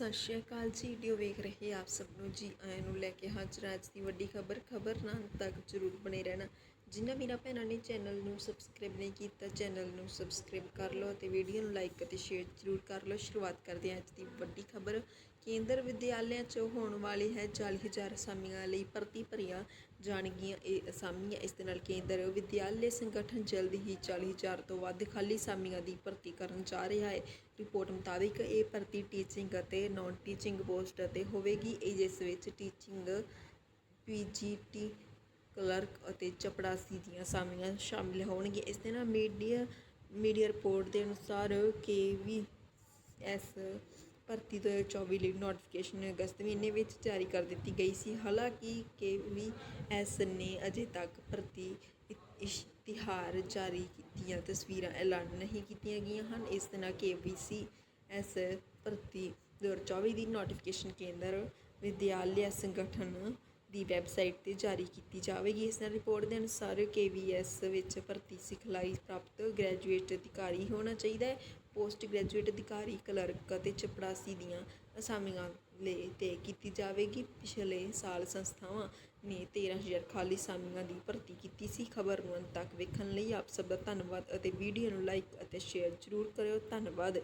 ਸਤਿ ਸ਼੍ਰੀ ਅਕਾਲ ਜੀ। ਵੀਡੀਓ ਵੇਖ ਰਹੇ ਆਪ ਸਭ ਨੂੰ ਜੀ। ਆਇਆਂ ਨੂੰ ਲੈ ਕੇ ਹਾਜ਼ਰ ਅੱਜ ਦੀ ਵੱਡੀ ਖਬਰ। ਖਬਰ ਨਾਲ ਤੱਕ ਜ਼ਰੂਰ ਬਣੇ ਰਹਿਣਾ। ਜਿਨ੍ਹਾਂ ਵੀਰਾਂ ਭੈਣਾਂ ਨੇ ਚੈਨਲ ਨੂੰ ਸਬਸਕ੍ਰਾਈਬ ਨਹੀਂ ਕੀਤਾ ਚੈਨਲ ਨੂੰ ਸਬਸਕ੍ਰਾਈਬ ਕਰ ਲਓ ਅਤੇ ਵੀਡੀਓ ਨੂੰ ਲਾਈਕ ਅਤੇ ਸ਼ੇਅਰ ਜ਼ਰੂਰ ਕਰ ਲਓ। ਸ਼ੁਰੂਆਤ ਕਰਦੇ ਹਾਂ ਅੱਜ ਦੀ ਵੱਡੀ ਖਬਰ। ਕੇਂਦਰ ਵਿਦਿਆਲਿਆਂ 'ਚ ਹੋਣ ਵਾਲੀ ਹੈ 40000 ਅਸਾਮੀਆਂ ਲਈ ਭਰਤੀ ਭਰੀਆਂ ਜਾਣਗੀਆਂ ਇਹ ਅਸਾਮੀਆਂ। ਇਸ ਦੇ ਨਾਲ ਕੇਂਦਰ ਵਿਦਿਆਲਿਆ ਸੰਗਠਨ ਜਲਦ ਹੀ 40000 ਤੋਂ ਵੱਧ ਖਾਲੀ ਅਸਾਮੀਆਂ ਦੀ ਭਰਤੀ ਕਰਨ ਜਾ ਰਿਹਾ ਹੈ। ਰਿਪੋਰਟ ਮੁਤਾਬਿਕ ਇਹ ਭਰਤੀ ਟੀਚਿੰਗ ਅਤੇ ਨਾਨ ਟੀਚਿੰਗ ਪੋਸਟ ਅਤੇ ਹੋਵੇਗੀ। ਇਹ ਜਿਸ ਵਿੱਚ ਟੀਚਿੰਗ ਪੀਜੀਟੀ ਕਲਰਕ ਅਤੇ ਚਪੜਾਸੀ ਦੀਆਂ ਅਸਾਮੀਆਂ ਸ਼ਾਮਿਲ ਹੋਣਗੀਆਂ। ਇਸ ਦੇ ਨਾਲ ਮੀਡੀਆ ਮੀਡੀਆ ਰਿਪੋਰਟ ਦੇ ਅਨੁਸਾਰ ਕੇ ਵੀ ਐਸ ਭਰਤੀ 2024 ਲਈ ਨੋਟੀਫਿਕੇਸ਼ਨ ਅਗਸਤ ਮਹੀਨੇ ਵਿੱਚ ਜਾਰੀ ਕਰ ਦਿੱਤੀ ਗਈ ਸੀ। ਹਾਲਾਂਕਿ ਕੇ ਵੀ ਐਸ ਨੇ ਅਜੇ ਤੱਕ ਭਰਤੀ ਇਸ਼ਤਿਹਾਰ ਜਾਰੀ ਕੀਤੀਆਂ ਤਸਵੀਰਾਂ ਐਲਾਨ ਨਹੀਂ ਕੀਤੀਆਂ ਗਈਆਂ ਹਨ। ਇਸ ਦੇ ਨਾਲ ਕੇ ਵੀ ਸੀ ਐਸ ਭਰਤੀ 2024 ਦੀ ਨੋਟੀਫਿਕੇਸ਼ਨ ਕੇਂਦਰ, ਵਿਦਿਆਲਿਆ ਸੰਗਠਨ ਦੀ ਵੈਬਸਾਈਟ ਤੇ ਜਾਰੀ ਕੀਤੀ ਜਾਵੇਗੀ। ਇਸ ਨਾਲ ਰਿਪੋਰਟ ਦੇ ਅਨੁਸਾਰ ਕੇਵੀਐਸ ਵਿੱਚ ਭਰਤੀ ਸਿਖਲਾਈ ਪ੍ਰਾਪਤ ਗ੍ਰੈਜੂਏਟ ਅਧਿਕਾਰੀ ਹੋਣਾ ਚਾਹੀਦਾ ਹੈ। ਪੋਸਟ ਗ੍ਰੈਜੂਏਟ ਅਧਿਕਾਰੀ, ਕਲਰਕ ਅਤੇ ਚਪੜਾਸੀ ਦੀਆਂ ਅਸਾਮੀਆਂ ਲਈ ਤੇ ਕੀਤੀ ਜਾਵੇਗੀ। ਪਿਛਲੇ ਸਾਲ ਸੰਸਥਾਵਾਂ ਨੇ 13000 ਖਾਲੀ ਅਸਾਮੀਆਂ ਦੀ ਭਰਤੀ ਕੀਤੀ ਸੀ। ਖਬਰ ਨੂੰ ਅੰਤ ਤੱਕ ਵੇਖਣ ਲਈ ਆਪ ਸਭ ਦਾ ਧੰਨਵਾਦ ਅਤੇ ਵੀਡੀਓ ਨੂੰ ਲਾਈਕ ਅਤੇ ਸ਼ੇਅਰ ਜ਼ਰੂਰ ਕਰਿਓ। ਧੰਨਵਾਦ।